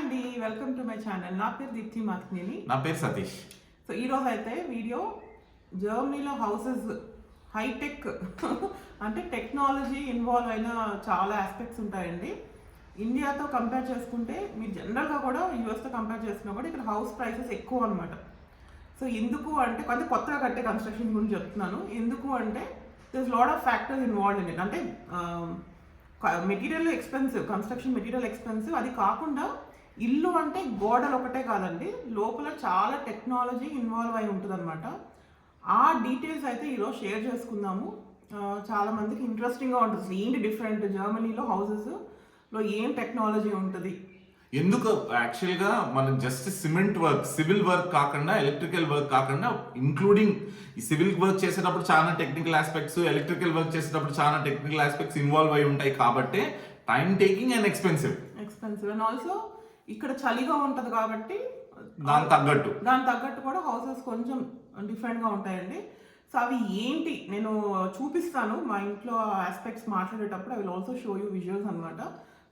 అండి welcome to my channel నా పేరు దీప్తి మాత్నేని. నా పేరు సతీష్. సో ఈరోజు అయితే వీడియో జర్మనీలో హౌసెస్ హైటెక్ అంటే టెక్నాలజీ ఇన్వాల్వ్ అయిన చాలా ఆస్పెక్ట్స్ ఉంటాయండి. ఇండియాతో కంపేర్ చేసుకుంటే మీరు జనరల్గా కూడా యూఎస్తో కంపేర్ చేసినా కూడా ఇక్కడ హౌస్ ప్రైసెస్ ఎక్కువ అనమాట సో ఎందుకు అంటే కొంత కొత్తగా కట్టే కన్స్ట్రక్షన్ గురించి చెప్తున్నాను. ఎందుకు అంటే this lot of factors involve in it అంటే material expensive construction material expensive అది కాకుండా ఇల్లు అంటే గోడలు ఒకటే కాదండి. లోపల చాలా టెక్నాలజీ ఇన్వాల్వ్ అయి ఉంటుంది ఆ డీటెయిల్స్ అయితే ఈరోజు షేర్ చేసుకుందాము. ఆ, చాలా మందికి ఇంట్రెస్టింగ్గా ఉంటుంది. ఏంటి డిఫరెంట్? జర్మనీలో హౌసెస్లో ఏం టెక్నాలజీ ఉంటుంది? ఎందుకు? యాక్చువల్గా మనం just cement work civil work కాకుండా ఎలక్ట్రికల్ వర్క్ కాకుండా ఇంక్లూడింగ్ ఈ సివిల్ వర్క్ చేసేటప్పుడు చాలా టెక్నికల్ ఆస్పెక్ట్స్ ఎలక్ట్రికల్ వర్క్ చేసేటప్పుడు చాలా టెక్నికల్ ఆస్పెక్ట్స్ ఇన్వాల్వ్ అయి ఉంటాయి కాబట్టి time taking and expensive. Expensive. And also ఇక్కడ చలిగా ఉంటుంది కాబట్టి దాని తగ్గట్టు. దాని తగ్గట్టు కూడా హౌసెస్ కొంచెం డిఫరెంట్గా ఉంటాయండి. సో అవి ఏంటి? నేను చూపిస్తాను. మా ఇంట్లో ఆస్పెక్ట్స్ మాట్లాడేటప్పుడు I will also show you visuals అనమాట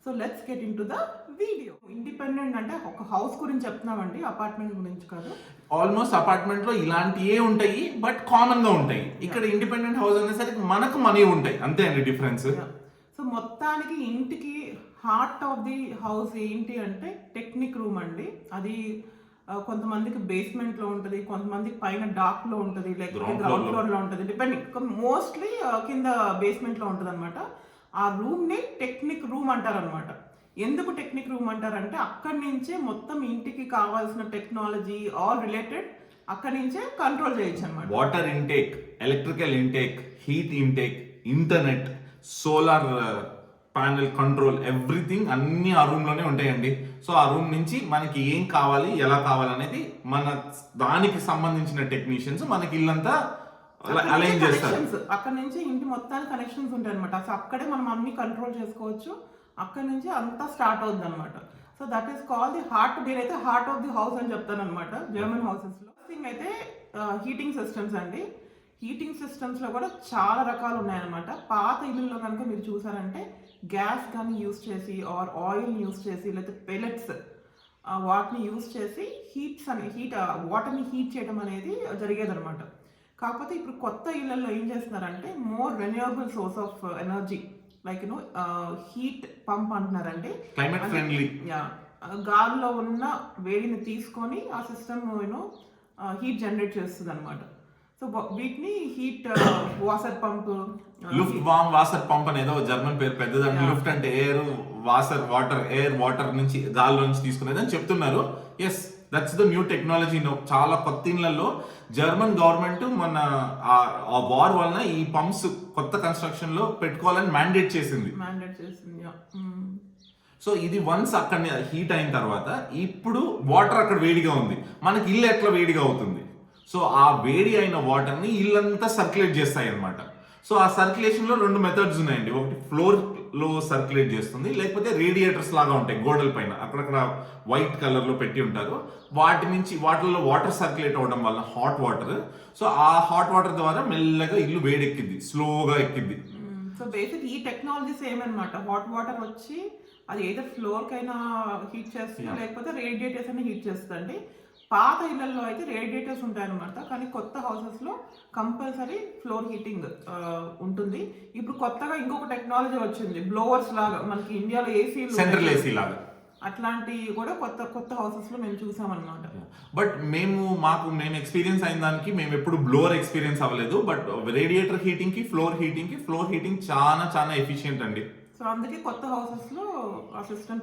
so let's get in to the video independent అంటే ఒక హౌస్ గురించి చెప్తున్నామండి అపార్ట్మెంట్ గురించి కాదు. ఆల్మోస్ట్ అపార్ట్మెంట్లో ఇలాంటివే ఉంటాయి బట్ కామన్గా ఉంటాయి. ఇక్కడ ఇండిపెండెంట్ హౌస్ అనేసరికి మనకు మనీ ఉంటాయి. అంతే అండి డిఫరెన్స్ సో మొత్తానికి ఇంటికి హార్ట్ ఆఫ్ ది హౌస్ ఏంటి అంటే టెక్నిక్ రూమ్ అండి. అది కొంతమందికి బేస్మెంట్లో ఉంటుంది కొంతమందికి పైన డాక్లో ఉంటుంది లేకపోతే గ్రౌండ్లో. ఫ్లోర్లో ఉంటుంది. డిపెండింగ్ మోస్ట్లీ కింద బేస్మెంట్లో ఉంటుంది అనమాట ఆ రూమ్ని టెక్నిక్ రూమ్ అంటారు అనమాట ఎందుకు టెక్నిక్ రూమ్ అంటారంటే అక్కడి నుంచే మొత్తం ఇంటికి కావాల్సిన టెక్నాలజీ ఆల్ రిలేటెడ్ అక్కడి నుంచే కంట్రోల్ చేయొచ్చు అనమాట water intake electrical intake heat intake internet solar panel control everything అన్ని ఆ రూమ్లోనే ఉంటాయండి. సో ఆ రూమ్ నుంచి మనకి ఏం కావాలి ఎలా కావాలనేది మన దానికి సంబంధించిన టెక్నీషియన్స్ మనకి ఇల్లంతా అలైన్ చేస్తారు. అక్కడ నుంచి ఇంటి మొత్తానికి కనెక్షన్స్ ఉంటాయి అనమాట సో అక్కడే మనం అన్ని కంట్రోల్ చేసుకోవచ్చు. అక్కడ నుంచి అంతా స్టార్ట్ అవుతుంది అనమాట so that is call the heart నేనైతే హార్ట్ ఆఫ్ ది హౌస్ అని చెప్తాను అనమాట జర్మన్ హౌసెస్లో. థింగ్ అయితే హీటింగ్ సిస్టమ్స్ అండి. హీటింగ్ సిస్టమ్స్లో కూడా చాలా రకాలు ఉన్నాయన్నమాట. పాత ఇల్లుల్లో కనుక మీరు చూసారంటే గ్యాస్ కానీ యూస్ చేసి ఆర్ ఆయిల్ యూస్ చేసి లేకపోతే పెలెట్స్ వాటిని యూస్ చేసి హీట్స్ అని హీట్ వాటర్ని హీట్ చేయడం అనేది జరిగేది అనమాట కాకపోతే ఇప్పుడు కొత్త ఇళ్ళలో ఏం చేస్తున్నారంటే more renewable source of energy like you know heat pump climate friendly yeah గాలిలో ఉన్న వేడిని తీసుకొని ఆ సిస్టమ్ యూనో హీట్ జనరేట్ చేస్తుంది అనమాట సో వీటిని హీట్ వాటర్ పంప్ లుఫ్ట్ వామ్ వాసర్ పంప్ అనేదో జర్మన్ పేరు పెద్దదండి. లుఫ్ట్ అంటే ఎయిర్ వాసర్ వాటర్ ఎయిర్ వాటర్ నుంచి గాల్లో నుంచి తీసుకునేది అని చెప్తున్నారు. Yes that's the new technology చాలా కొత్త ఇళ్ళలో జర్మన్ గవర్నమెంట్ మన ఆ- వార్ వలన ఈ పంప్స్ కొత్త కన్స్ట్రక్షన్లో పెట్టుకోవాలని మ్యాండేట్ చేసింది. సో ఇది వన్స్ అక్కడ హీట్ అయిన తర్వాత ఇప్పుడు వాటర్ అక్కడ వేడిగా ఉంది. మనకి ఇల్లు ఎట్లా వేడిగా అవుతుంది? సో ఆ వేడి అయిన వాటర్ని ఇల్లంతా సర్క్యులేట్ చేస్తాయి అన్నమాట. సో ఆ సర్క్యులేషన్లో రెండు మెథడ్స్ ఉన్నాయండి. ఒకటి ఫ్లోర్లో సర్క్యులేట్ చేస్తుంది లేకపోతే రేడియేటర్స్ లాగా ఉంటాయి గోడల పైన. అక్కడక్కడ వైట్ కలర్లో పెట్టి ఉంటారు. వాటి నుంచి వాటిల్లో వాటర్ సర్క్యులేట్ అవడం వల్ల హాట్ వాటర్ సో ఆ హాట్ వాటర్ ద్వారా మెల్లగా ఇల్లు వేడెక్కింది స్లోగా ఎక్కింది సో బేసిక్ ఈ టెక్నాలజీ సేమ్ అనమాట హాట్ వాటర్ వచ్చి అది ఏదో ఫ్లోర్ కైనా హీట్ చేస్తుంది. లేకపోతే రేడియేటర్స్ అని హీట్ చేస్తుంది పాత ఇళ్ళలో అయితే రేడియేటర్స్ ఉంటాయన్నమాట. కానీ కొత్త హౌసెస్లో కంపల్సరీ ఫ్లోర్ హీటింగ్ ఉంటుంది. ఇప్పుడు కొత్తగా ఇంకొక టెక్నాలజీ వచ్చింది. బ్లోవర్స్ లాగా మనకి ఇండియాలో ఏసీ సెంట్రల్ ఏసీ లాగా. అట్లాంటివి కూడా కొత్త కొత్త హౌసెస్లో మేము చూసామన్నమాట. బట్ మేము మాకు మేము ఎక్స్పీరియన్స్ అయిన దానికి మేము ఎప్పుడు బ్లోవర్ ఎక్స్పీరియన్స్ అవ్వలేదు. బట్ రేడియేటర్ హీటింగ్కి ఫ్లోర్ హీటింగ్కి ఫ్లోర్ హీటింగ్ చాలా చాలా ఎఫిషియెంట్ అండి. సో అందుకే కొత్త హౌసెస్లో ఆ సిస్టమ్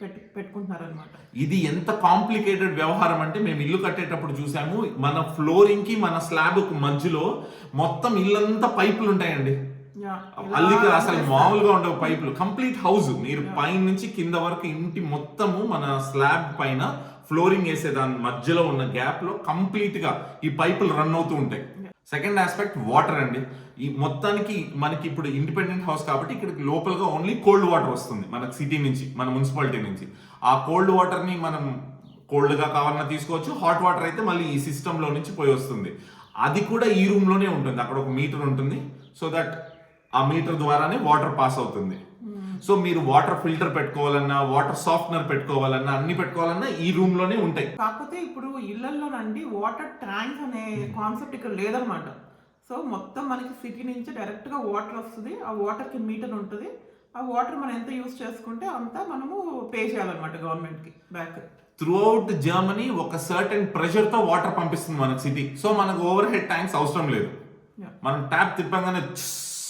పెట్టు పెట్టుకుంటున్నారనమాట ఇది ఎంత కాంప్లికేటెడ్ వ్యవహారం అంటే మేము ఇల్లు కట్టేటప్పుడు చూసాము మన ఫ్లోరింగ్కి మన స్లాబ్ మధ్యలో మొత్తం ఇల్లంతా పైపులు ఉంటాయండి. అల్లిక అసలు మామూలుగా ఉండవు పైపులు. Complete house. మీరు పైన నుంచి కింద వరకు ఇంటి మొత్తము మన స్లాబ్ పైన ఫ్లోరింగ్ వేసే దాని మధ్యలో ఉన్న గ్యాప్లో కంప్లీట్గా ఈ పైపులు రన్ అవుతూ ఉంటాయి. సెకండ్ ఆస్పెక్ట్ వాటర్ అండి. ఈ మొత్తానికి మనకి ఇప్పుడు ఇండిపెండెంట్ హౌస్ కాబట్టి ఇక్కడ లోపలగా ఓన్లీ కోల్డ్ వాటర్ వస్తుంది మనకు సిటీ నుంచి మన మున్సిపాలిటీ నుంచి. ఆ కోల్డ్ వాటర్ని మనం కోల్డ్గా కావాలన్నా తీసుకోవచ్చు హాట్ వాటర్ అయితే మళ్ళీ ఈ సిస్టంలో నుంచి పోయి వస్తుంది. అది కూడా ఈ రూమ్లోనే ఉంటుంది అక్కడ ఒక మీటర్ ఉంటుంది సో దట్ ఆ మీటర్ ద్వారానే వాటర్ పాస్ అవుతుంది. సో మీరు వాటర్ ఫిల్టర్ పెట్టుకోవాలన్నా వాటర్ సాఫ్ట్నర్ పెట్టుకోవాలన్నా అన్ని పెట్టుకోవాలన్నా ఈ రూమ్లోనే ఉంటాయి. కాకపోతే ఇప్పుడు ఇళ్ళలోనండి వాటర్ ట్యాంక్ అనే కాన్సెప్ట్ ఇక్కడ లేదనమాట. సో మొత్తం మనకి సిటీ నుంచి డైరెక్ట్గా వాటర్ వస్తుంది ఆ వాటర్కి మీటర్ ఉంటుంది. ఆ వాటర్ మనం ఎంత యూస్ చేసుకుంటే అంత మనము పే చేయాలన్నమాట గవర్నమెంట్కి బ్యాక్ త్రూ అవుట్ జర్మనీ ఒక సర్టెన్ ప్రెషర్తో వాటర్ పంపిస్తుంది మనకి సిటీ సో మనకు ఓవర్ హెడ్ ట్యాంక్స్ అవసరం లేదు. మనం ట్యాప్ తిప్పగానే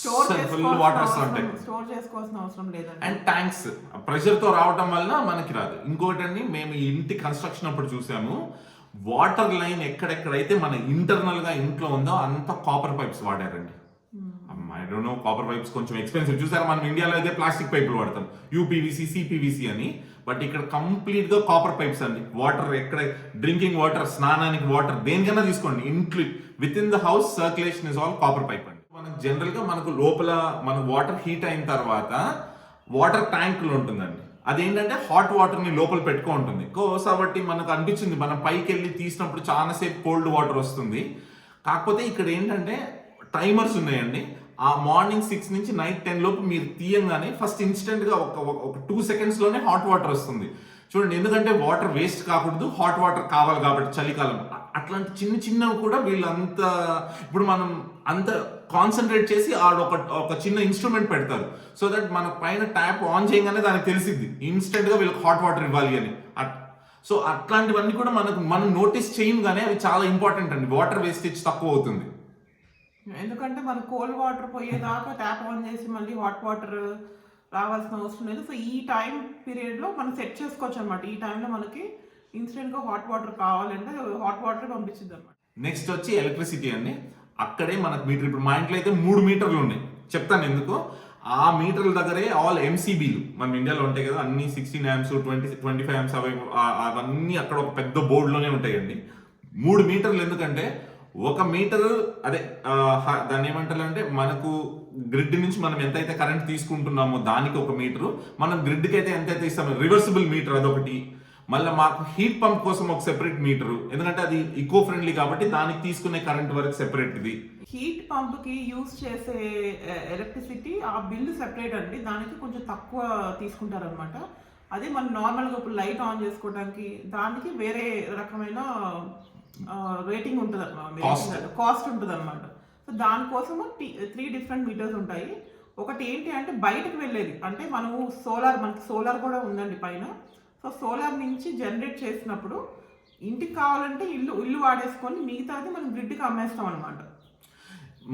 స్టోర్ ఫుల్ వాటర్ వస్తుంటాయి చేసుకోవాల్సిన స్టోర్ చేసుకోవాల్సిన అవసరం లేదండి. అండ్ ట్యాంక్స్ ప్రెషర్తో రావడం వల్ల మనకి రాదు. ఇంకోటండి మేము ఇంటి కన్స్ట్రక్షన్ అప్పుడు చూసాము. వాటర్ లైన్ ఎక్కడెక్కడైతే మన ఇంటర్నల్గా ఇంట్లో ఉందో అంత copper pipes వాడారండి. I don't know copper pipes కొంచెం ఎక్స్పెన్సివ్ చూసారా మనం ఇండియాలో అయితే ప్లాస్టిక్ పైపులు వాడతాం. యూపీవీసీ సిపివిసి అని. బట్ ఇక్కడ కంప్లీట్గా కాపర్ పైప్స్ అండి. వాటర్ ఎక్కడ డ్రింకింగ్ వాటర్ స్నానానికి వాటర్ దేనికైనా తీసుకోండి. ఇంట్లో within the house circulation is all copper pipe అండి. మనకు జనరల్గా మనకు లోపల మన వాటర్ హీట్ అయిన తర్వాత వాటర్ ట్యాంకులు ఉంటుందండి. అదేంటంటే హాట్ వాటర్ని లోపల పెట్టుకో ఉంటుంది. కాబట్టి మనకు అనిపించింది మనం పైకి వెళ్ళి తీసినప్పుడు చాలాసేపు కోల్డ్ వాటర్ వస్తుంది. కాకపోతే ఇక్కడ ఏంటంటే టైమర్స్ ఉన్నాయండి. ఆ మార్నింగ్ సిక్స్ నుంచి నైట్ టెన్ లోపు మీరు తీయంగానే ఫస్ట్ ఇన్స్టెంట్గా ఒక ఒక- టూ సెకండ్స్లోనే హాట్ వాటర్ వస్తుంది. చూడండి ఎందుకంటే వాటర్ వేస్ట్ కాకూడదు హాట్ వాటర్ కావాలి కాబట్టి చలికాలం. అట్లాంటి చిన్న చిన్నవి కూడా వీళ్ళంత ఇప్పుడు మనం అంత కాన్సన్ట్రేట్ చేసి ఆడ ఒక ఒక చిన్న ఇన్స్ట్రుమెంట్ పెడతారు. సో దట్ మన పైన ట్యాప్ ఆన్ చేయగానే దానికి తెలిసిద్ది. ఇన్స్టెంట్గా వీళ్ళకి హాట్ వాటర్ ఇవ్వాలి అని. సో అట్లాంటివన్నీ కూడా మనకు మనం నోటీస్ చేయగానే అవి చాలా ఇంపార్టెంట్ అండి. వాటర్ వేస్టేజ్ తక్కువ అవుతుంది. ఎందుకంటే మనం కోల్డ్ వాటర్ పోయేదాకా ట్యాప్ ఆన్ చేసి మళ్ళీ హాట్ వాటర్ రావాల్సిన అవసరం లేదు. సో ఈ టైం పీరియడ్లో మనం సెట్ చేసుకోవచ్చు అనమాట ఈ టైంలో మనకి ఇన్స్టెంట్గా హాట్ వాటర్ కావాలంటే హాట్ వాటర్ పంపించింది అనమాట నెక్స్ట్ వచ్చి ఎలక్ట్రిసిటీ అండి. అక్కడే మనకు మీటర్ ఇప్పుడు మా ఇంట్లో అయితే మూడు మీటర్లు ఉన్నాయి. చెప్తాను ఎందుకు? ఆ మీటర్ల దగ్గరే ఆల్ ఎంసీబీలు మన ఇండియాలో ఉంటాయి కదా అన్ని sixteen amps twenty twenty five amps అవి అవన్నీ అక్కడ ఒక పెద్ద బోర్డులోనే ఉంటాయండి. మూడు మీటర్లు ఎందుకంటే ఒక మీటర్ అదే దాన్ని ఏమంటారు అంటే మనకు గ్రిడ్ నుంచి మనం ఎంతైతే కరెంట్ తీసుకుంటున్నామో దానికి ఒక మీటరు మనం గ్రిడ్కి అయితే ఎంతైతే ఇస్తామో రివర్సిబుల్ మీటర్ అదొకటి. మళ్ళీ మాకు హీట్ పంప్ కోసం ఒక సెపరేట్ మీటరు ఎందుకంటే అది ఈకో ఫ్రెండ్లీ కాబట్టి దానికి తీసుకునే కరెంట్ వరకు సెపరేట్ ఇది. హీట్ పంప్కి యూస్ చేసే ఎలక్ట్రిసిటీ ఆ బిల్లు సెపరేట్ అండి. దానికి కొంచెం తక్కువ తీసుకుంటారనమాట అదే మనం నార్మల్గా ఇప్పుడు లైట్ ఆన్ చేసుకోవడానికి దానికి వేరే రకమైన రేటింగ్ ఉంటుంది. కాస్ట్ ఉంటుంది అనమాట సో దానికోసము త్రీ డిఫరెంట్ మీటర్స్ ఉంటాయి. ఒకటి ఏంటి అంటే బయటకు వెళ్ళేది. అంటే మనము సోలార్ మనకి సోలార్ కూడా ఉందండి పైన. సో సోలార్ నుంచి జనరేట్ చేసినప్పుడు ఇంటికి కావాలంటే ఇల్లు ఇల్లు వాడేసుకొని మిగతాది మనం గ్రిడ్కి అమ్మేస్తాం అనమాట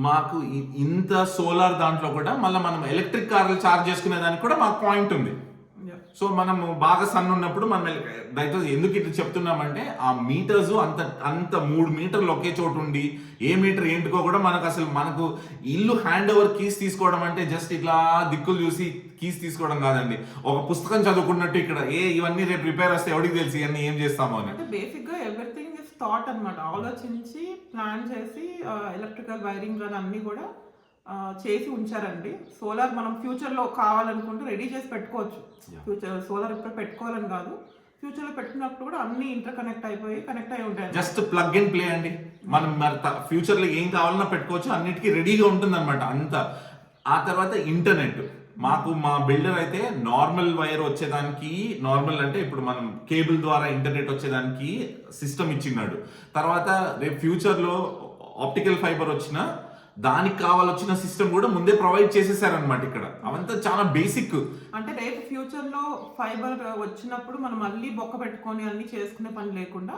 మాకు ఇంత సోలార్ దాంట్లో కూడా మళ్ళీ మనం ఎలక్ట్రిక్ కార్లు చార్జ్ చేసుకునే దానికి కూడా మాకు పాయింట్ ఉంది. సో మనం బాగా సన్ ఉన్నప్పుడు మనం దయచేసి ఎందుకు ఇట్లా చెప్తున్నామంటే ఆ మీటర్స్ అంత అంత మూడు మీటర్లు ఒకే చోటు ఉండి ఏ మీటర్ ఏంటికో కూడా మనకు అసలు మనకు ఇల్లు హ్యాండ్ ఓవర్ కీస్ తీసుకోవడం అంటే జస్ట్ ఇట్లా దిక్కులు చూసి కీస్ తీసుకోవడం కాదండి. ఒక పుస్తకం చదువుకున్నట్టు ఇక్కడ ఏ ఇవన్నీ రేపు రిపేర్ వస్తే ఎవరికి తెలిసి ఇవన్నీ ఏం చేస్తామో అని. అంటే బేసిక్గా ఎవ్రీథింగ్ ఇస్ థాట్ అనమాట ఆలోచించి ప్లాన్ చేసి ఎలక్ట్రికల్ వైరింగ్ కానీ అన్ని కూడా చేసి ఉంచారండి. సోలార్ మనం ఫ్యూచర్లో కావాలనుకుంటే రెడీ చేసి పెట్టుకోవచ్చు. ఫ్యూచర్ సోలార్ ఇప్పుడు పెట్టుకోవాలని కాదు. ఫ్యూచర్లో పెట్టుకున్నప్పుడు కూడా అన్ని ఇంటర్ కనెక్ట్ అయిపోయి కనెక్ట్ అయి ఉంటాయి. జస్ట్ ప్లగ్ అండ్ ప్లే అండి. మనం మరి ఫ్యూచర్లో ఏం కావాలన్నా పెట్టుకోవచ్చు. అన్నిటికీ రెడీగా ఉంటుంది అనమాట అంత. ఆ తర్వాత ఇంటర్నెట్. మాకు మా బిల్డర్ అయితే నార్మల్ వైర్ వచ్చేదానికి నార్మల్ అంటే ఇప్పుడు మనం కేబుల్ ద్వారా ఇంటర్నెట్ వచ్చేదానికి సిస్టమ్ ఇచ్చిన్నాడు. తర్వాత రేపు ఫ్యూచర్లో ఆప్టికల్ ఫైబర్ వచ్చిన దానికి కావాలొచ్చిన సిస్టమ్ కూడా ముందే ప్రొవైడ్ చేసేసారనమాట ఇక్కడ. అవంతా చాలా బేసిక్ అంటే రేపు ఫ్యూచర్లో ఫైబర్ వచ్చినప్పుడు మనం మళ్ళీ బొక్క పెట్టుకొని అన్ని చేసుకునే పని లేకుండా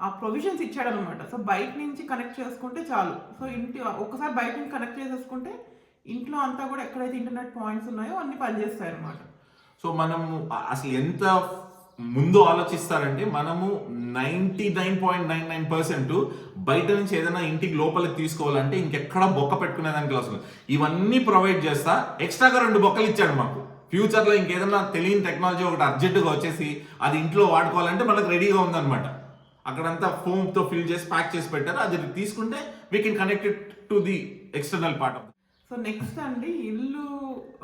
ఆ ప్రొవిజన్స్ ఇచ్చాడనమాట సో బయట నుంచి కనెక్ట్ చేసుకుంటే చాలు. సో ఇంటి ఒక్కసారి బయట నుంచి కనెక్ట్ చేసేసుకుంటే ఇంట్లో అంతా కూడా ఎక్కడైతే ఇంటర్నెట్ పాయింట్స్ ఉన్నాయో అన్ని పనిచేస్తాయి అనమాట సో మనము అ- అసలు ఎంత ముందు ఆలోచిస్తారంటే మనము ninety nine point nine nine percent బయట నుంచి ఏదైనా ఇంటికి లోపలికి తీసుకోవాలంటే ఇంకెక్కడ బొక్క పెట్టుకునేదానికి అవసరం లేదు. ఇవన్నీ ప్రొవైడ్ చేస్తా. ఎక్స్ట్రాగా రెండు బొక్కలు ఇచ్చాడు మాకు. ఫ్యూచర్లో ఇంకేదైనా తెలియని టెక్నాలజీ ఒకటి అర్జెంటుగా వచ్చేసి అది ఇంట్లో వాడుకోవాలంటే మనకు రెడీగా ఉందన్నమాట. అక్కడంతా ఫోమ్తో ఫిల్ చేసి ప్యాక్ చేసి పెట్టారు. అది తీసుకుంటే we can connect to the external part of so next అండి ఇల్లు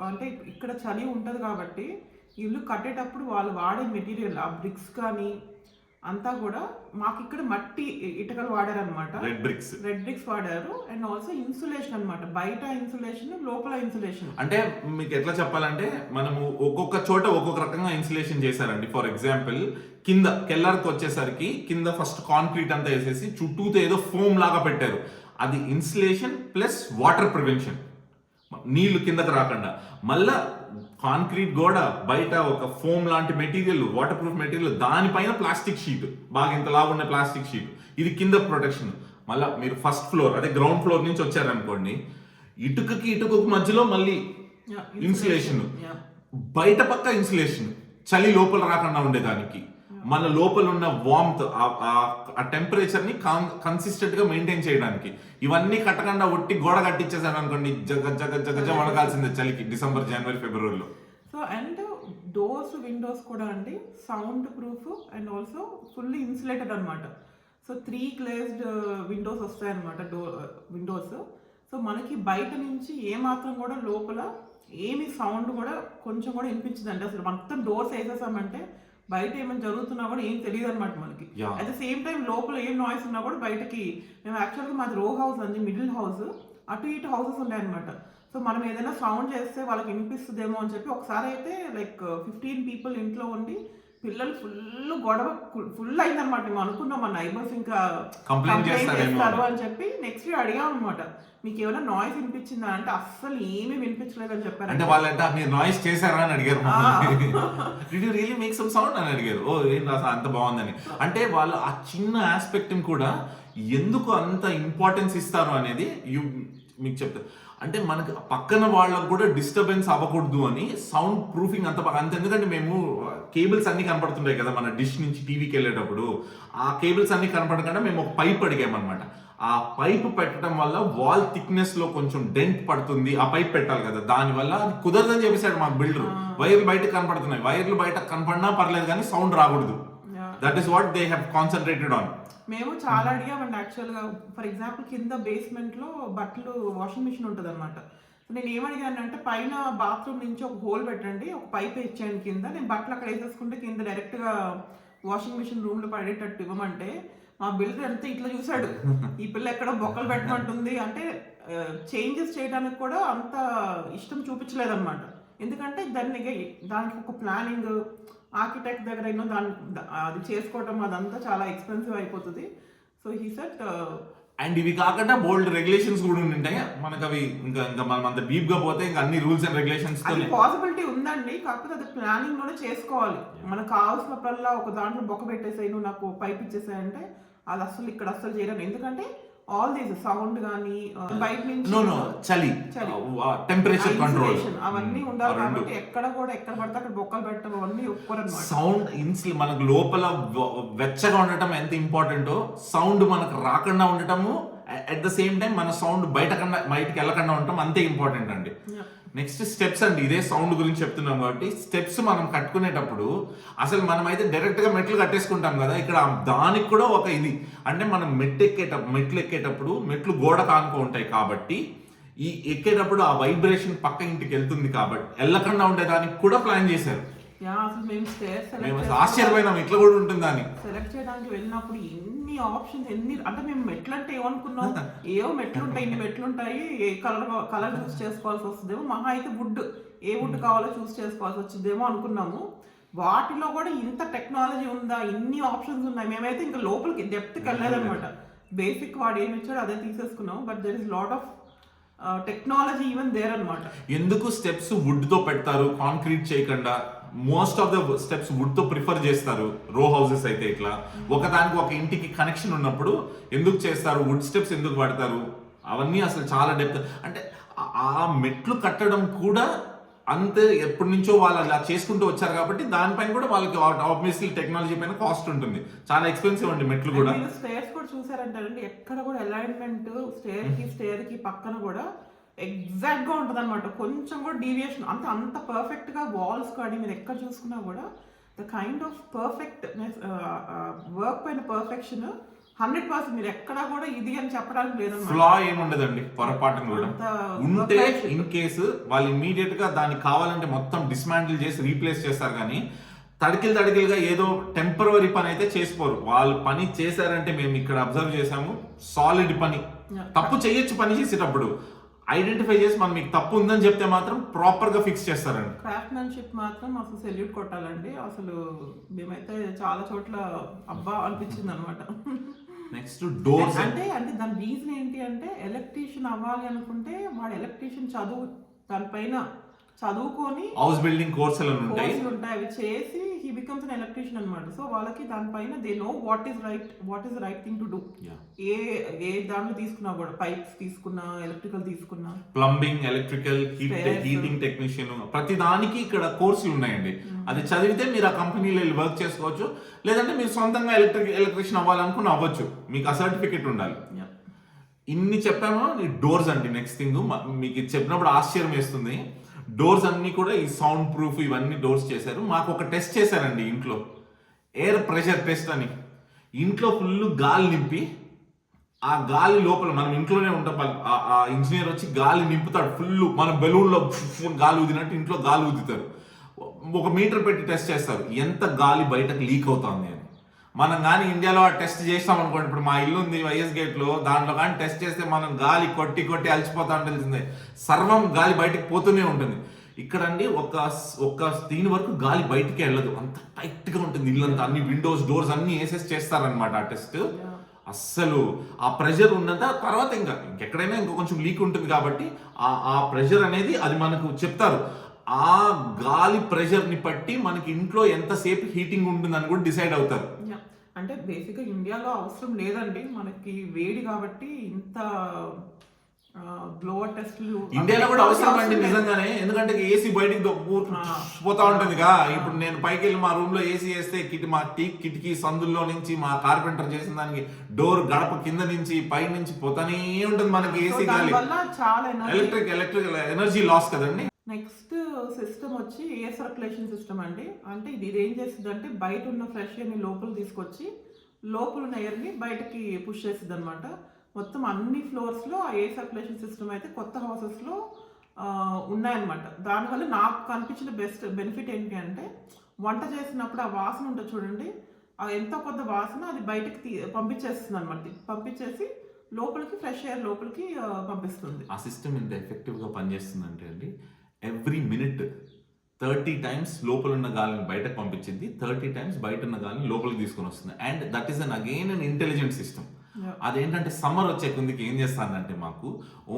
అంటే ఇక్కడ చలి ఉంటుంది కాబట్టి ఇల్లు కట్టేటప్పుడు వాళ్ళు వాడే మెటీరియల్ ఆ బ్రిక్స్ కానీ అంతా కూడా మాకు ఇక్కడ మట్టి ఇటుకలు వాడారనమాట రెడ్ బ్రిక్స్ రెడ్ బ్రిక్స్ వాడారు. అండ్ ఆల్సో ఇన్సులేషన్ అన్నమాట. బయట ఇన్సులేషన్ లోపల ఇన్సులేషన్ అంటే మీకు ఎట్లా చెప్పాలంటే మనము ఒక్కొక్క చోట ఒక్కొక్క రకంగా ఇన్సులేషన్ చేశారండి. ఫర్ ఎగ్జాంపుల్ కింద కెల్లర్కి వచ్చేసరికి కింద ఫస్ట్ కాంక్రీట్ అంతా వేసేసి చుట్టూతో ఏదో ఫోమ్ లాగా పెట్టారు. అది ఇన్సులేషన్ ప్లస్ వాటర్ ప్రివెన్షన్ నీళ్ళు కిందకి రాకుండా. మళ్ళా కాంక్రీట్ గోడ బయట ఒక ఫోమ్ లాంటి మెటీరియల్ వాటర్ ప్రూఫ్ మెటీరియల్ దానిపైన ప్లాస్టిక్ షీట్. బాగా ఇంత లాగా ఉన్న ప్లాస్టిక్ షీట్. ఇది కింద ప్రొటెక్షన్. మళ్ళా మీరు ఫస్ట్ ఫ్లోర్ అదే గ్రౌండ్ ఫ్లోర్ నుంచి వచ్చారనుకోండి ఇటుకకి ఇటుకకు మధ్యలో మళ్ళీ ఇన్సులేషన్ బయట పక్క ఇన్సులేషన్ చలి లోపల రాకుండా ఉండేదానికి. మన లోపల ఉన్న వామ్త్ ఆ టెంపరేచర్ని కన్సిస్టెంట్గా మెయింటైన్ చేయడానికి. ఇవన్నీ కట్టకుండా ఒట్టి గోడ కట్టించేసాను అనుకోండి జగ జగ జగ జగ చలికి డిసెంబర్ జనవరి ఫిబ్రవరిలో సో అండ్ డోర్స్ విండోస్ కూడా అండి soundproof and also fully insulated అనమాట సో త్రీ గ్లేజ్డ్ విండోస్ వస్తాయి అనమాట డోర్ విండోస్ సో మనకి బయట నుంచి ఏమాత్రం కూడా లోపల ఏమి సౌండ్ కూడా కొంచెం కూడా వినిపించదండి. అసలు మొత్తం డోర్స్ వేసేసామంటే బయట ఏమైనా జరుగుతున్నా కూడా ఏం తెలియదు అనమాట మనకి. అట్ ద సేమ్ టైం లోపల ఏం నాయిస్ ఉన్నా కూడా బయటకి మేము యాక్చువల్గా మాది రో హౌస్ అండి మిడిల్ హౌస్ అటు ఇటు హౌసెస్ ఉన్నాయన్నమాట. సో మనం ఏదైనా సౌండ్ చేస్తే వాళ్ళకి వినిపిస్తుందేమో అని చెప్పి ఒకసారి అయితే లైక్ ఫిఫ్టీన్ పీపుల్ ఇంట్లో ఉండి పిల్లలు ఫుల్ గొడవ ఫుల్ అయిందనమాట మేము అనుకున్నాం మా నైబర్స్ ఇంకా చేస్తారేమో చేస్తారు అని చెప్పి నెక్స్ట్ అడిగాం అనమాట మీకు ఏమైనా నాయిస్ వినిపించిందా? అంటే అస్సలు ఏమీ వినిపించలేదని చెప్పారు అంటే వాళ్ళంట మీరు నాయిస్ చేశారా? అని అడిగారు did you really make some sound అని అడిగారు. ఓ ఏం అసలు అంత బాగుందని. అంటే వాళ్ళు ఆ చిన్న ఆస్పెక్ట్ కూడా ఎందుకు అంత ఇంపార్టెన్స్ ఇస్తారు అనేది యు మీకు చెప్తారు అంటే మనకు పక్కన వాళ్ళకు కూడా డిస్టర్బెన్స్ అవ్వకూడదు అని సౌండ్ ప్రూఫింగ్ అంత అంత ఎందుకంటే మేము కేబుల్స్ అన్ని కనపడుతుంటాయి కదా మన డిష్ నుంచి టీవీకి వెళ్ళేటప్పుడు ఆ కేబుల్స్ అన్ని కనపడకుండా మేము ఒక పైప్ అడిగామన్నమాట ఆ పైప్ పెట్టడం వల్ల వాల్ థిక్నెస్లో కొంచెం డెంట్ పడుతుంది ఆ పైప్ పెట్టాలి కదా. దాని వల్ల అది కుదరదని చెప్పేశాడు మాకు బిల్డర్. వైర్లు బయట కనపడుతున్నాయి. వైర్లు బయట కనపడినా పర్లేదు కానీ సౌండ్ రాకూడదు. That is what they have concentrated on మేము చాలా అడిగామండి యాక్చువల్గా ఫర్ ఎగ్జాంపుల్ కింద బేస్మెంట్లో బట్టలు వాషింగ్ మిషన్ ఉంటుంది అనమాట నేను ఏమడిగానంటే పైన బాత్రూమ్ నుంచి ఒక హోల్ పెట్టండి ఒక పైప్ ఇచ్చేయండి కింద. నేను బట్టలు అక్కడ వేసేసుకుంటే కింద డైరెక్ట్గా వాషింగ్ మిషన్ రూమ్లో పడేటట్టు ఇవ్వమంటే మా బిల్డర్ అంతా ఇట్లా చూశాడు. ఈ పిల్ల ఎక్కడ బొక్కలు పెట్టమంటుంది. అంటే చేంజెస్ చేయడానికి కూడా అంత ఇష్టం చూపించలేదన్నమాట. ఎందుకంటే దాన్ని దానికి ఒక ప్లానింగ్ ఆర్కిటెక్ట్ దగ్గర అయినా దాని అది చేసుకోవటం అదంతా చాలా ఎక్స్పెన్సివ్ అయిపోతుంది. సో హీ సెట్ అండ్ ఇవి కాకుండా బోల్డ్ రెగ్యులేషన్స్ కూడా ఉంటాయి మనకు అవి ఇంకా ఇంకా మనం అంత డీప్గా పోతే ఇంకా అన్ని రూల్స్ అండ్ రెగ్యులేషన్స్ పాసిబిలిటీ ఉందండి. కాకపోతే అది ప్లానింగ్లోనే చేసుకోవాలి. మనకు కావాల్సినప్పుడల్లా ఒక దాంట్లో బొక్క పెట్టేసాయి నువ్వు నాకు పైప్ ఇచ్చేసాయంటే అది అసలు ఇక్కడ అసలు చేయడం ఎందుకంటే ఆల్ దీస్ సౌండ్ కానీ బయట నుంచి నో నో చలి. చలి. టెంపరేచర్ కంట్రోల్ isolation అవన్నీ ఉండాలి కాబట్టి ఎక్కడ కూడా ఎక్కడ పడితే అక్కడ బొక్కలు పెట్టడం అవన్నీ ఒప్పుకోరన్నమాట. సౌండ్ ఇన్స్ల్ మనకు లోపల వెచ్చగా ఉండటం ఎంత ఇంపార్టెంటో సౌండ్ మనకు రాకుండా ఉండటము అట్ ద సేమ్ టైం మన సౌండ్ బయట కన్నా బయటకి వెళ్ళకుండా ఉండటం అంతే ఇంపార్టెంట్ అండి. నెక్స్ట్ స్టెప్స్ అండి ఇదే సౌండ్ గురించి చెప్తున్నాం కాబట్టి స్టెప్స్ మనం కట్టుకునేటప్పుడు అసలు మనం అయితే డైరెక్ట్గా మెట్లు కట్టేసుకుంటాం కదా ఇక్కడ దానికి కూడా ఒక ఇది. అంటే మనం మెట్లు ఎక్కేటప్పుడు మెట్లు ఎక్కేటప్పుడు మెట్లు గోడ కానుకో ఉంటాయి కాబట్టి ఈ ఎక్కేటప్పుడు ఆ వైబ్రేషన్ పక్క ఇంటికి వెళ్తుంది కాబట్టి వెళ్ళకుండా ఉండేదానికి కూడా ప్లాన్ చేశారు. మేము ఆశ్చర్యపోయినాం ఇట్లా కూడా ఉంటుందని సెలెక్ట్ చేయడానికి వెళ్ళినప్పుడు ఎన్ని ఆప్షన్స్ ఎన్ని అంటే మేము మెట్లు అంటే ఏమనుకున్నాం? ఏవో మెట్లు ఉంటాయి ఇన్ని మెట్లు ఉంటాయి ఏ కలర్ కలర్ చూస్ చేసుకోవాల్సి వస్తుందేమో మహా అయితే వుడ్ ఏ వుడ్ కావాలో చూస్ చేసుకోవాల్సి వచ్చిందేమో అనుకున్నాము. వాటిలో కూడా ఇంత టెక్నాలజీ ఉందా? ఇన్ని ఆప్షన్స్ ఉన్నాయి? మేమైతే ఇంకా లోపలికి డెప్త్కి వెళ్ళలేదన్నమాట. బేసిక్ వాడు ఏమి ఇచ్చాడో అదే తీసేసుకున్నాం but there is lot of technology even there అనమాట ఎందుకు స్టెప్స్ వుడ్తో పెడతారు? కాంక్రీట్ చేయకుండా. మోస్ట్ ఆఫ్ ద స్టెప్స్ వుడ్తో ప్రిఫర్ చేస్తారు. రో హౌసెస్ అయితే ఇట్లా. ఒకదానికి ఒక ఇంటికి కనెక్షన్ ఉన్నప్పుడు ఎందుకు చేస్తారు? వుడ్ స్టెప్స్ ఎందుకు పడతారు అవన్నీ అసలు చాలా డెప్త్ అంటే ఆ- మెట్లు కట్టడం కూడా అంతే ఎప్పటి నుంచో వాళ్ళు అలా చేసుకుంటూ వచ్చారు కాబట్టి దానిపైన కూడా వాళ్ళకి ఆబ్వియస్లీ టెక్నాలజీ పైన కాస్ట్ ఉంటుంది. చాలా ఎక్స్పెన్సివ్ అండి మెట్లు కూడా. స్టేర్స్ కూడా చూసారంటారండి. ఎక్కడ కూడా అలైన్మెంట్ స్టేర్కి స్టేర్కి పక్కన కూడా ఎగ్జాక్ట్గా ఉంటది అనమాట కొంచెం కూడా డీవియేషన్ అంత అంత పర్ఫెక్ట్గా వాల్స్ కానీ మీరు ఎక్కడ చూసుకున్నా కూడా the kind of perfect work పైన పర్ఫెక్షన్ హండ్రెడ్ పర్సెంట్ మీరు ఎక్కడ కూడా ఇది అని చెప్పడానికి లేదన్నమాట. ఫ్లా ఏముండదండి పొరపాటున కూడా. అంత ఉంటే. ఇన్ కేసు వాళ్ళు ఇమీడియట్గా దానికి కావాలంటే మొత్తం డిస్మాంటిల్ చేసి రీప్లేస్ చేస్తారు కానీ తడికిలు తడికిలుగా ఏదో టెంపరవరీ పని అయితే చేసిపోరు. వాళ్ళు పని చేశారంటే మేము ఇక్కడ అబ్జర్వ్ చేసాము సాలిడ్ పని. తప్పు చేయొచ్చు పని చేసేటప్పుడు ఐడెంటిఫై చేసి మనం మీకు తప్పు ఉందని చెప్తే మాత్రం ప్రాపర్గా ఫిక్స్ చేస్తారండి. క్రాఫ్ట్మెన్షిప్ మాత్రం అసలు సెల్యూట్ కొట్టాలండి. అసలు మేమైతే చాలా చోట్ల అబ్బా అనిపించింది అనమాట నెక్స్ట్ డోర్స్ అంటే అంటే దాని రీజన్ ఏంటి అంటే ఎలక్ట్రీషియన్ అవ్వాలి అనుకుంటే వాడు ఎలక్ట్రీషియన్ చదువు దానిపైన చదువుకొని హౌస్ బిల్డింగ్ కోర్సులు ఉంటాయి. కోర్సులు ఉంటాయి. అవి చేసి హీ బికమ్స్ అన్ ఎలక్ట్రీషియన్ అనమాట సో వాళ్ళకి దానిపైన they know what is right what is right thing to do. ఏ ఏ దాంట్లో తీసుకున్నా కూడా పైప్స్ తీసుకున్నా ఎలక్ట్రికల్ తీసుకున్నా. Plumbing electrical. హీటింగ్ టెక్నీషియన్ ప్రతి దానికి ఇక్కడ కోర్సులు ఉన్నాయండి. అది చదివితే మీరు ఆ కంపెనీలో వెళ్ళి వర్క్ చేసుకోవచ్చు. లేదంటే మీరు సొంతంగా ఎలక్ట్రిక్ ఎలక్ట్రీషియన్ అవ్వాలనుకుని అవ్వచ్చు. మీకు ఆ సర్టిఫికెట్ ఉండాలి. ఇన్ని చెప్పాము డోర్స్ అండి. నెక్స్ట్ థింగ్ మీకు చెప్పినప్పుడు ఆశ్చర్యం వేస్తుంది. డోర్స్ అన్నీ కూడా ఈ సౌండ్ ప్రూఫ్ ఇవన్నీ డోర్స్ చేశారు. మాకు ఒక టెస్ట్ చేశారండి ఇంట్లో. ఎయిర్ ప్రెషర్ టెస్ట్ అని. ఇంట్లో ఫుల్ గాలి నింపి ఆ గాలి లోపల మనం ఇంట్లోనే ఉంటాం. ఆ- ఆ ఇంజనీర్ వచ్చి గాలి నింపుతాడు ఫుల్ మన బెలూన్లో గాలి ఊదినట్టు ఇంట్లో గాలి ఊదుతారు. ఒక మీటర్ పెట్టి టెస్ట్ చేస్తారు. ఎంత గాలి బయటకు లీక్ అవుతుంది అని. మనం కానీ ఇండియాలో ఆ టెస్ట్ చేస్తాం అనుకోండి ఇప్పుడు మా ఇల్లు ఉంది వైఎస్ గేట్లో దాంట్లో కానీ టెస్ట్ చేస్తే మనం గాలి కొట్టి కొట్టి అలసిపోతా తెలిసిందే సర్వం గాలి బయటకు పోతూనే ఉంటుంది. ఇక్కడ అండి ఒక ఒక దీని వరకు గాలి బయటికి వెళ్ళదు. అంత టైట్గా ఉంటుంది ఇల్లంతా. అన్ని విండోస్ డోర్స్ అన్ని వేసేసి చేస్తారనమాట ఆ టెస్ట్. అస్సలు ఆ ప్రెషర్ ఉన్నంత తర్వాత ఇంకా ఇంకెక్కడైనా ఇంకా కొంచెం లీక్ ఉంటుంది కాబట్టి ఆ ఆ ప్రెషర్ అనేది అది మనకు చెప్తారు. ఆ గాలి ప్రెషర్ని బట్టి మనకి ఇంట్లో ఎంతసేపు హీటింగ్ ఉంటుందని కూడా డిసైడ్ అవుతారు. అంటే బేసిక్గా ఇండియాలో అవసరం లేదండి. మనకి వేడి కాబట్టి ఇంత గ్లోవర్ టెస్ట్లు ఇండియాలో కూడా అవసరం అండి నిజంగానే. ఎందుకంటే ఏసీ బయటికి. పోతా ఉంటుంది కా ఇప్పుడు నేను పైకి వెళ్ళి మా రూమ్లో ఏసీ వేస్తే కిటి మా టీ కిటికీ సందుల్లో నుంచి మా కార్పెంటర్ చేసిన దానికి డోర్ గడప కింద నుంచి పై నుంచి పోతానే ఉంటుంది మనకి ఏసీ గాలి. చాలా ఎలక్ట్రిక్ ఎలక్ట్రిక్ ఎనర్జీ లాస్ కదండి. నెక్స్ట్ సిస్టమ్ వచ్చి ఎయిర్ సర్క్యులేషన్ సిస్టమ్ అండి. అంటే ఇది ఇది ఏం చేస్తుంది అంటే బయట ఉన్న ఫ్రెష్ ఎయిర్ని లోపల తీసుకొచ్చి లోపల ఉన్న ఎయిర్ని బయటకి పుష్ చేస్తుంది అనమాట మొత్తం అన్ని ఫ్లోర్స్లో ఆ ఎయిర్ సర్క్యులేషన్ సిస్టమ్ అయితే కొత్త హౌసెస్లో ఉన్నాయన్నమాట. దానివల్ల నాకు కనిపించిన బెస్ట్ బెనిఫిట్ ఏంటి అంటే వంట చేసినప్పుడు ఆ వాసన ఉంటుంది చూడండి. ఆ ఎంతో కొద్ద వాసన అది బయటకి తీ పంపించేస్తుంది అనమాట పంపించేసి లోపలికి ఫ్రెష్ ఎయిర్ లోపలికి పంపిస్తుంది. ఆ సిస్టమ్ ఎంత ఎఫెక్టివ్గా పనిచేస్తుంది పనిచేస్తుందంటే అండి ఎవ్రీ మినిట్ థర్టీ టైమ్స్ లోపల ఉన్న గాలిని బయటకు పంపించింది. థర్టీ టైమ్స్ బయట ఉన్న గాలిని లోపలికి తీసుకొని వస్తుంది. And that is an again an intelligent system. అదేంటంటే సమ్మర్ వచ్చే కొందికి ఏం చేస్తానంటే మాకు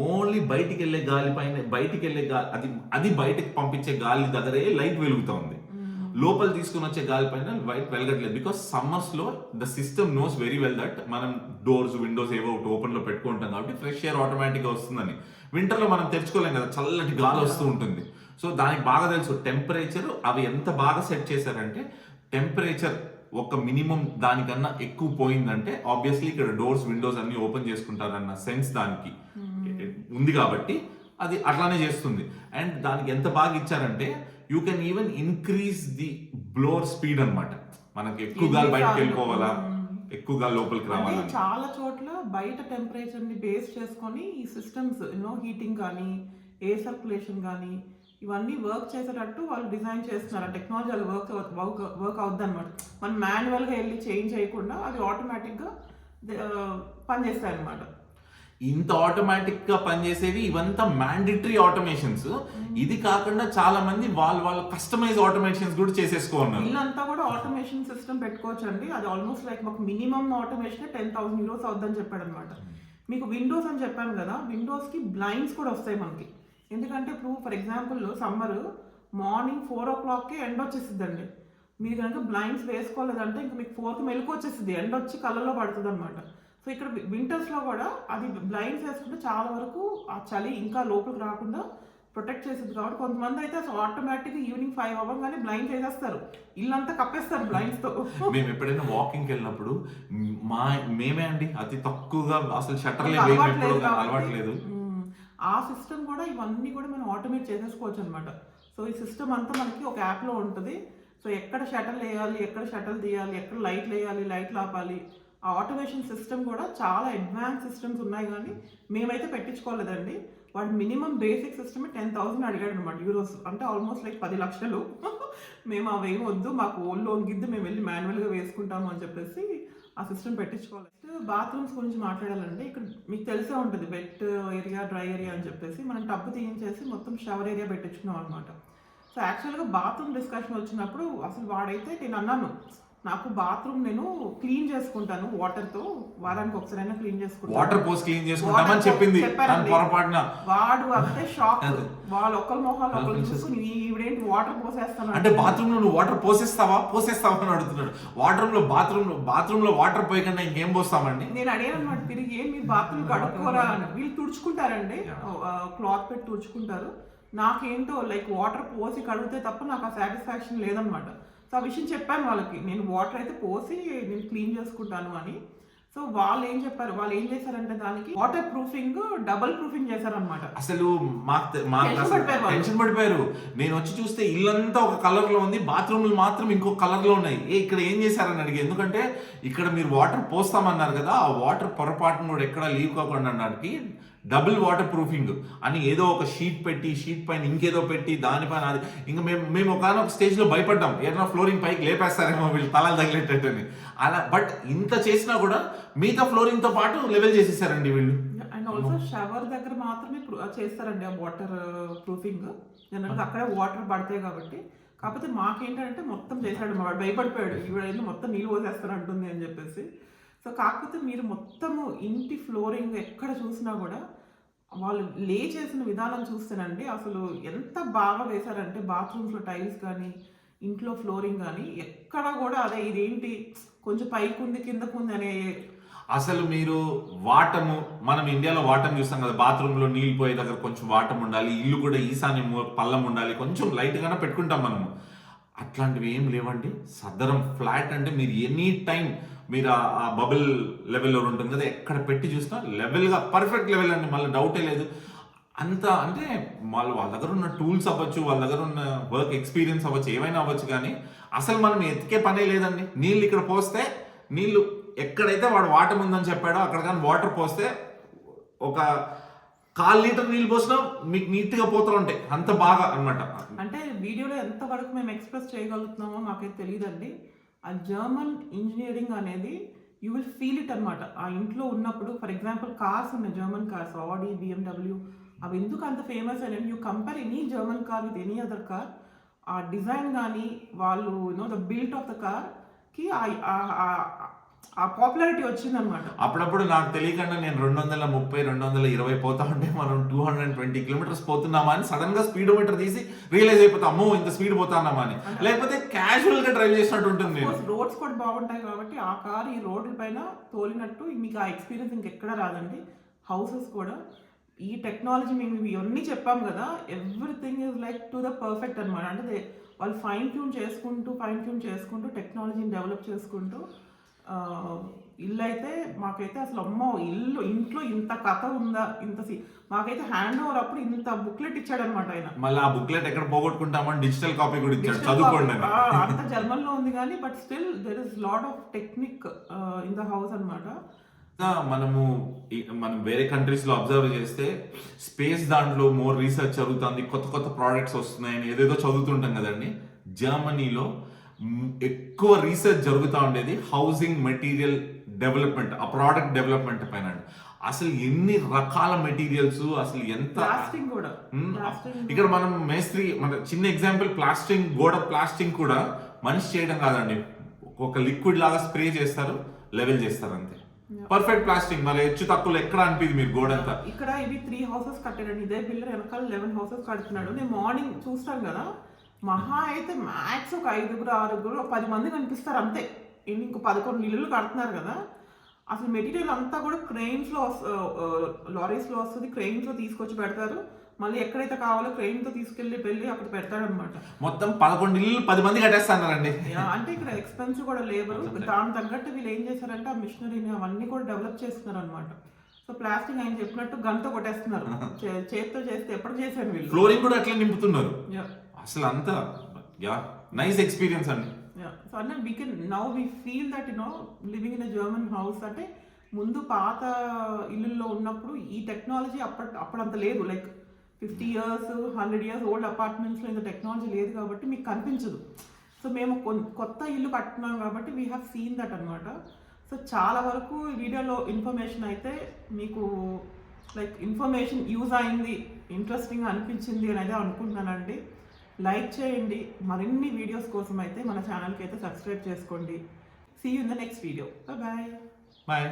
ఓన్లీ బయటికి వెళ్ళే గాలి పైన బయటికి వెళ్ళే గాలి అది అది బయటకు పంపించే గాలి దగ్గరే లైట్ వెలుగుతా ఉంది. లోపల తీసుకుని వచ్చే గాలి పైన లైట్ వెలగట్లేదు. Because సమ్మర్స్లో the system knows very well that మనం డోర్స్ విండోస్ ఏవో ఒకటి ఓపెన్లో పెట్టుకుంటాం కాబట్టి ఫ్రెష్ ఎయిర్ ఆటోమేటిక్గా వస్తుందని. వింటర్లో మనం తెరుచుకోలేం కదా చల్లటి గాలి వస్తూ ఉంటుంది. సో దానికి బాగా తెలుసు టెంపరేచర్ అవి ఎంత బాగా సెట్ చేశారంటే టెంపరేచర్ ఒక మినిమం దానికన్నా ఎక్కువ పోయిందంటే ఆబ్వియస్లీ ఇక్కడ డోర్స్ విండోస్ అన్ని ఓపెన్ చేసుకుంటారన్న సెన్స్ దానికి. ఉంది కాబట్టి అది అట్లానే చేస్తుంది. అండ్ దానికి ఎంత బాగా ఇచ్చారంటే you can even increase the blower speed అన్నమాట. మనకి ఎక్కువ గాలి బయటకు వెళ్ళిపోవాలా? ఎక్కువ గాలి లోపలికి అంటే రావాలని. చాలా చోట్ల బయట టెంపరేచర్ని బేస్ చేసుకొని ఈ సిస్టమ్స్ యూనో హీటింగ్ కానీ ఎయిర్ సర్క్యులేషన్ కానీ ఇవన్నీ వర్క్ చేసేటట్టు వాళ్ళు డిజైన్ చేస్తున్నారు. టెక్నాలజీ అది వర్క్ వర్క్ వర్క్ అవుద్ది అనమాట మనం మాన్యువల్గా వెళ్ళి చేంజ్ చేయకుండా అవి ఆటోమేటిక్గా ద- పనిచేస్తాయి అనమాట ఇంత ఆటోమేటిక్గా పనిచేసేవి ఇవంతా మ్యాండేటరీ ఆటోమేషన్స్ ఇది కాకుండా చాలా మంది వాళ్ళ వాళ్ళ కస్టమైజ్ ఆటోమేషన్స్ కూడా చేసేసుకున్నారు ఇల్లంతా కూడా ఆటోమేషన్ సిస్టమ్ పెట్టుకోవచ్చు అండి అది ఆల్మోస్ట్ లైక్ మాకు minimum automation ten thousand euros అవుద్దని చెప్పాడు అనమాట మీకు విండోస్ అని చెప్పాను కదా విండోస్కి బ్లైండ్స్ కూడా వస్తాయి మనకి. ఎందుకంటే ఇప్పుడు for example summer morning four ఓ క్లాక్కి ఎండ్ వచ్చేసిద్దండి. మీరు కనుక బ్లైండ్స్ వేసుకోలేదంటే ఇంకా మీకు ఫోర్కి మెలకు వచ్చేసింది ఎండ వచ్చి కళ్ళలో పడుతుంది అనమాట సో ఇక్కడ వింటర్స్లో కూడా అది బ్లైండ్స్ వేసుకుంటే చాలా వరకు ఆ చలి ఇంకా లోపలికి రాకుండా ప్రొటెక్ట్ చేసింది కాబట్టి కొంతమంది అయితే అసలు ఆటోమేటిక్గా ఈవినింగ్ ఫైవ్ అవ్వగానే బ్లైండ్ చేసేస్తారు. ఇల్లంతా కప్పేస్తారు బ్లైండ్స్తో మేము ఎప్పుడైనా వాకింగ్కి వెళ్ళినప్పుడు మ్, మేమే అండి అతి తక్కువగా అసలు షట్టర్లే అలవాట్లేదు మ్మ్. ఆ సిస్టమ్ కూడా ఇవన్నీ కూడా మనం ఆటోమేట్ చేసేసుకోవచ్చు అనమాట సో ఈ సిస్టమ్ అంతా మనకి ఒక యాప్లో ఉంటుంది. సో ఎక్కడ షటల్ వేయాలి ఎక్కడ షటల్ తీయాలి ఎక్కడ లైట్ వేయాలి లైట్లు ఆపాలి ఆ ఆటోమేషన్ సిస్టమ్ కూడా చాలా అడ్వాన్స్ సిస్టమ్స్ ఉన్నాయి కానీ మేమైతే పెట్టించుకోలేదండి. వాడు minimum basic system ten thousand అడిగాడు అనమాట యూరోస్. అంటే ఆల్మోస్ట్ లైక్ పది లక్షలు. మేము అవేం వద్దు మాకు ఓన్ లోన్ గిద్దు మేము వెళ్ళి మాన్యువల్గా వేసుకుంటాము అని చెప్పేసి ఆ సిస్టమ్ పెట్టించుకోవాలి. బాత్రూమ్స్ గురించి మాట్లాడాలంటే ఇక్కడ మీకు తెలిసే ఉంటుంది వెట్ ఏరియా డ్రై ఏరియా అని చెప్పేసి మనం టబ్బు తీయించేసి మొత్తం షవర్ ఏరియా పెట్టించుకున్నాం అనమాట సో యాక్చువల్గా బాత్రూమ్ డిస్కషన్ వచ్చినప్పుడు అసలు వాడైతే నేను అన్నాను నాకు బాత్రూమ్ నేను క్లీన్ చేసుకుంటాను వాటర్తో వారానికి ఒకసారైనా క్లీన్ చేసుకుంటాను. వాటర్ పోస్ట్ క్లీన్ చేసుకుంటామని చెప్పింది. పొరపాటున. వాడు అంతే షాక్. వాళ్ళు ఒకరి మొహాలు ఒకరు చూసుకుని ఈవిడేంటి వాటర్ పోసేస్తాను అంటే బాత్రూమ్లో నువ్వు వాటర్ పోసేస్తావా? పోసేస్తావా అని అడుగుతున్నాడు. వాటర్లో బాత్రూమ్లో బాత్రూమ్లో వాటర్ పోయకుండా ఇంకేం పోస్తామండి? నేను అడిగాను అనమాట తిరిగి ఏం మీ బాత్రూమ్ కడుక్కోరా అని. వీళ్ళు తుడుచుకుంటారండి. క్లాత్ పెట్టి తుడుచుకుంటారు. నాకేంటో లైక్ వాటర్ పోసి కడిగితే తప్ప నాకు ఆ సాటిస్ఫాక్షన్ లేదనమాట సో ఆ విషయం చెప్పాను వాళ్ళకి. నేను వాటర్ అయితే పోసి నేను క్లీన్ చేసుకుంటాను అని. సో వాళ్ళు ఏం చెప్పారు? వాళ్ళు ఏం చేశారంటే దానికి వాటర్ ప్రూఫింగ్ డబుల్ ప్రూఫింగ్ చేశారనమాట అసలు మాకు. టెన్షన్ పడిపోయారు నేను వచ్చి చూస్తే ఇల్లంతా ఒక కలర్లో ఉంది బాత్రూమ్లు మాత్రం ఇంకో కలర్లో ఉన్నాయి. ఏ ఇక్కడ ఏం చేశారని అడిగి ఎందుకంటే ఇక్కడ మీరు వాటర్ పోస్తామన్నారు కదా ఆ వాటర్ పొరపాటును కూడా ఎక్కడ లీవ్ కాకుండా డబుల్ వాటర్ ప్రూఫింగ్ అని ఏదో ఒక షీట్ పెట్టి షీట్ పైన ఇంకేదో పెట్టి దానిపైన అది. ఇంకా మేము మేము ఒకనొక స్టేజ్లో భయపడ్డాం. ఏదైనా ఫ్లోరింగ్ పైకి లేపేస్తారేమో వీళ్ళు తలలు తగిలేటట్టని అలా బట్ ఇంత చేసినా కూడా మిగతా ఫ్లోరింగ్తో పాటు లెవెల్ చేసేసారండి వీళ్ళు. అండ్ ఆల్సో షవర్ దగ్గర మాత్రమే చేస్తారండి ఆ వాటర్ ప్రూఫింగ్ జనరల్గా అక్కడే వాటర్ పడతాయి కాబట్టి. కాకపోతే మాకేంటంటే మొత్తం చేశాడు భయపడిపోయాడు. ఈవిడ మొత్తం నీళ్ళు పోసేస్తారు అంటుంది అని చెప్పేసి. సో కాకపోతే మీరు మొత్తము ఇంటి ఫ్లోరింగ్ ఎక్కడ చూసినా కూడా వాళ్ళు లే చేసిన విధానం చూస్తేనండి అసలు ఎంత బాగా వేశారంటే బాత్రూమ్స్లో టైల్స్ కానీ ఇంట్లో ఫ్లోరింగ్ కానీ ఎక్కడ కూడా అదే ఇదేంటి కొంచెం పైకి ఉంది కిందకు ఉంది అనే అసలు మీరు వాటము మనం ఇండియాలో వాటం చూస్తాం కదా బాత్రూంలో నీళ్ళు పోయే దగ్గర కొంచెం వాటం ఉండాలి ఇల్లు కూడా ఈశాన్యం పల్లం ఉండాలి కొంచెం లైట్గానే పెట్టుకుంటాం మనము. అట్లాంటివి ఏం లేవండి. సదరం ఫ్లాట్ అంటే మీరు ఎనీ టైం మీరు ఆ- బబుల్ లెవెల్లో ఉంటుంది కదా ఎక్కడ పెట్టి చూసినా లెవెల్గా పర్ఫెక్ట్ లెవెల్ అండి మళ్ళీ డౌటే లేదు. అంత అంటే వాళ్ళు వాళ్ళ దగ్గర ఉన్న టూల్స్ అవ్వచ్చు వాళ్ళ దగ్గర ఉన్న వర్క్ ఎక్స్పీరియన్స్ అవ్వచ్చు ఏమైనా అవ్వచ్చు కానీ అసలు మనం ఎతికే పనే లేదండి. నీళ్ళు ఇక్కడ పోస్తే నీళ్ళు ఎక్కడైతే వాడు వాటర్ ఉందని చెప్పాడో అక్కడ కానీ వాటర్ పోస్తే ఒక కాల్ లీటర్ నీళ్ళు పోసినా మీకు నీట్గా పోతూ ఉంటాయి. అంత బాగా అన్నమాట. అంటే వీడియోలో ఎంత వరకు మేము ఎక్స్ప్రెస్ చేయగలుగుతున్నామో మాకైతే తెలియదండి. ఆ జర్మన్ ఇంజనీరింగ్ అనేది యూ విల్ ఫీల్ ఇట్ అనమాట ఆ ఇంట్లో ఉన్నప్పుడు ఫర్ ఎగ్జాంపుల్ కార్స్ ఉన్నాయి జర్మన్ కార్స్ ఆడి బిఎండబ్ల్యూ అవి ఎందుకు అంత ఫేమస్ అయినాయి you compare any German car with any other car. ఆ డిజైన్ కానీ వాళ్ళు you know the built of the కార్కి ఆ- పాపులారిటీ వచ్చిందనమాట అప్పుడప్పుడు నాకు తెలియకుండా నేను రెండు వందల ముప్పై రెండు వందల ఇరవై పోతా ఉంటే మనం టూ హండ్రెడ్ ట్వంటీ కిలోమీటర్స్ పోతున్నామా అని సడన్గా స్పీడోమీటర్ తీసి రియలైజ్ అయిపోతాం అమ్మో ఇంత స్పీడ్ పోతున్నామా అని. లేకపోతే క్యాజువల్గా డ్రైవ్ చేసినట్టు ఉంటుంది నేను. రోడ్స్ కూడా బాగుంటాయి కాబట్టి ఆ కార్ ఈ రోడ్ల పైన తోలినట్టు మీకు ఆ ఎక్స్పీరియన్స్ ఇంకెక్కడ రాదండి. హౌసెస్ కూడా. ఈ టెక్నాలజీ మేము ఇవి ఇవన్నీ చెప్పాం కదా everything is like to the perfect అనమాట అంటే వాళ్ళు ఫైన్ ట్యూన్ చేసుకుంటూ ఫైన్ ట్యూన్ చేసుకుంటూ టెక్నాలజీని డెవలప్ చేసుకుంటూ ఇల్లు అయితే మాకైతే అసలు అమ్మో ఇల్లు ఇంట్లో ఇంత కథ ఉందా ఇంత మాకైతే హ్యాండ్ ఓవర్ అప్పుడు ఇంత బుక్లెట్ ఇచ్చాడనమాట ఆయన. మళ్ళీ ఆ బుక్లెట్ ఎక్కడ పోగొట్టుకుంటామని డిజిటల్ కాపీ కూడా ఇచ్చాడు చదువుకోండి అంత జర్మన్లో ఉంది కానీ but still there is lot of technique in the house అన్నమాట. ఇంకా మనము మనం వేరే కంట్రీస్లో అబ్జర్వ్ చేస్తే స్పేస్ దాంట్లో మోర్ రీసెర్చ్ జరుగుతుంది కొత్త కొత్త ప్రోడక్ట్స్ వస్తున్నాయని ఏదేదో చదువుతుంటాం కదండి. జర్మనీలో ఎక్కువ రీసెర్చ్ జరుగుతూ ఉండేది హౌసింగ్ మెటీరియల్ డెవలప్మెంట్ ఆ ప్రోడక్ట్ డెవలప్మెంట్ పైన అసలు ఎన్ని రకాల మెటీరియల్స్ అసలు ఎంత ఇక్కడ మనం మేస్త్రి మన చిన్న ఎగ్జాంపుల్ ప్లాస్టింగ్ గోడ ప్లాస్టింగ్ కూడా మనిషి చేయడం కాదండి. ఒక లిక్విడ్ లాగా స్ప్రే చేస్తారు లెవెల్ చేస్తారు అంతే. పర్ఫెక్ట్ ప్లాస్టింగ్ మరి హెచ్చు తక్కువ ఎక్కడ అనిపిది మీరు గోడ అంతా. ఇక్కడ ఇవి త్రీ హౌసెస్ కట్టాడండి ఇదే బిల్డర్ వెనకాల లెవెన్ హౌసెస్ కడుతున్నాడు. నేను మార్నింగ్ చూస్తాను కదా. మహా అయితే మ్యాక్స్ ఒక ఐదుగురు ఆరుగురు పది మంది కనిపిస్తారు అంతే. ఇన్ని ఇంకో పదకొండు ఇల్లులు కడుతున్నారు కదా. అసలు మెటీరియల్ అంతా కూడా క్రెయిన్స్లో లారీస్లో వస్తుంది. క్రెయిన్స్లో తీసుకొచ్చి పెడతారు. మళ్ళీ ఎక్కడైతే కావాలో క్రెయిన్తో తీసుకెళ్ళి వెళ్ళి అక్కడ పెడతాడు అనమాట మొత్తం పదకొండు ఇల్లు పది మంది కట్టేస్తానండి అంటే ఇక్కడ ఎక్స్పెన్సివ్ కూడా లేబర్. దాని తగ్గట్టు వీళ్ళు ఏం చేశారంటే ఆ మిషనరీని అవన్నీ కూడా డెవలప్ చేస్తున్నారు అనమాట సో ప్లాస్టిక్ ఆయన చెప్పినట్టు గంట కొట్టేస్తున్నారు. చేత్తో చేస్తే ఎప్పుడు చేశాను వీళ్ళు? ఫ్లోరింగ్ కూడా అట్లా నింపుతున్నారు. అసలు అంతా యా నైస్ ఎక్స్పీరియన్స్ అండి. సో అంటే we can now we feel that no living in German house అంటే ముందు పాత ఇల్లుల్లో ఉన్నప్పుడు ఈ టెక్నాలజీ అప్పటి అప్పుడంత లేదు. Like fifty years hundred years old అపార్ట్మెంట్స్లో ఇంత టెక్నాలజీ లేదు కాబట్టి మీకు కనిపించదు. సో మేము కొత్త ఇల్లు కట్టున్నాం కాబట్టి వీ హ్యావ్ సీన్ దట్ అనమాట సో చాలా వరకు వీడియోలో ఇన్ఫర్మేషన్ అయితే మీకు లైక్ ఇన్ఫర్మేషన్ యూజ్ అయింది ఇంట్రెస్టింగ్ అనిపించింది అని అయితే అనుకుంటున్నానండి. లైక్ చేయండి. మరిన్ని వీడియోస్ కోసం అయితే మన ఛానల్కి అయితే సబ్స్క్రైబ్ చేసుకోండి. See you in the next video bye bye